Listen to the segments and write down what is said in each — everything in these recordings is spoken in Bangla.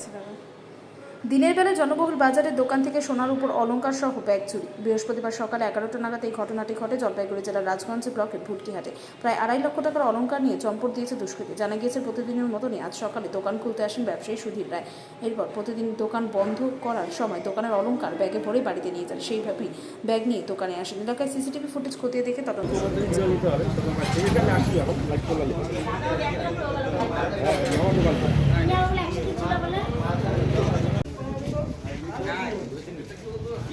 আছে, দাদা। দিনের বেলা জনবহুল বাজারের দোকান থেকে সোনার উপর অলংকার সহ ব্যাগ চুরি। বৃহস্পতিবার সকালে এগারোটা নাগাদ এই ঘটনাটি ঘটে জলপাইগুড়ি জেলার রাজগঞ্জ ব্লকের ভুটকিহাটে। প্রায় আড়াই লক্ষ টাকার অলংকার নিয়ে চম্পট দিয়েছে দুষ্কৃতী। জানা গিয়েছে, প্রতিদিনের মতনই আজ সকালে দোকান খুলতে আসেন ব্যবসায়ী সুধীর রায়। এরপর প্রতিদিন দোকান বন্ধ করার সময় দোকানের অলংকার ব্যাগে ভরে বাড়িতে নিয়ে যান। সেইভাবেই ব্যাগ নিয়ে দোকানে আসেন। এলাকায় সিসিটিভি ফুটেজ খতিয়ে দেখে তদন্ত হবে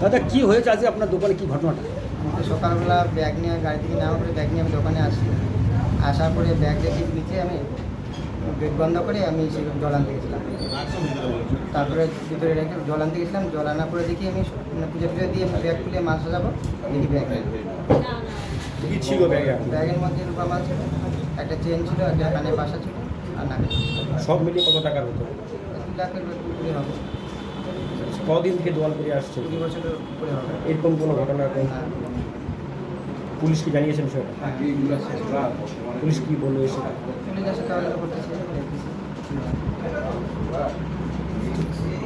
দাদা কি হয়েছে আজকে আপনার দোকানে? কি ঘটনাটা? সকালবেলা ব্যাগ নিয়ে গাড়ি থেকে নামার পরে ব্যাগ নিয়ে আমি দোকানে আসি আসার পরে ব্যাগ রেখে নিচে আমি গেট বন্ধ করে আমি সে জল আনতে গেছিলাম। তারপরে ভিতরে রেখে জল আনতে গেছিলাম। জল আনার পরে দেখি আমি মানে পুজো টুজো দিয়ে আমি ব্যাগ খুলে মাছ সাজাবো দেখি ব্যাগ নেই। ছিল ব্যাগে? ব্যাগের মধ্যে রূপা মাছ ছিল একটা চেন ছিল একটা কানে বাসা ছিল আর না সব মিলিয়ে কত টাকার হতো দু লাখের হবে। কদিন থেকে দোয়াল করে আসছে। এরকম কোনো ঘটনা এখন না পুলিশকে জানিয়েছেন বিষয়টা পুলিশ কি বলল এসে? চলে যাচ্ছে তাহলে করতেছে দেখতেছি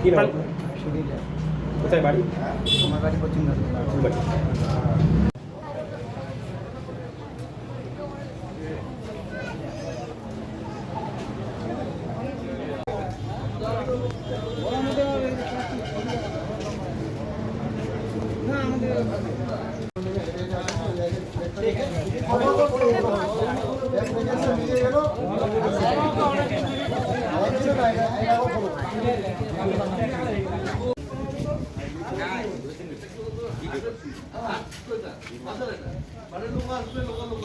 কি নাম আপনার? সুবিধা কোথায় বাড়ি? আমার বাড়ি পশ্চিম কোন বাড়ি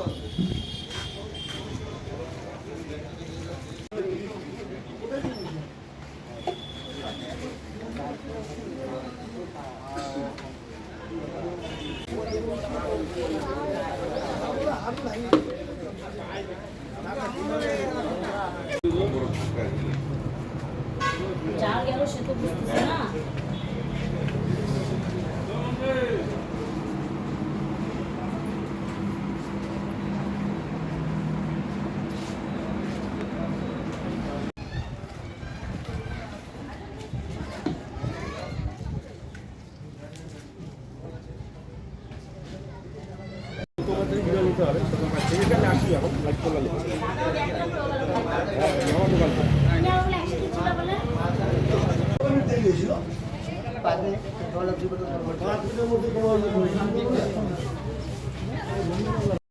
যা গেল সে তো বুঝতেছে না। তোমাদের ভিডিও নিতে হবে ছোটো কাজ থেকে এখানে আসি এখন লাইট করলাম হ্যাঁ আমার দোকান পাঁচ মিনিট জল অবধি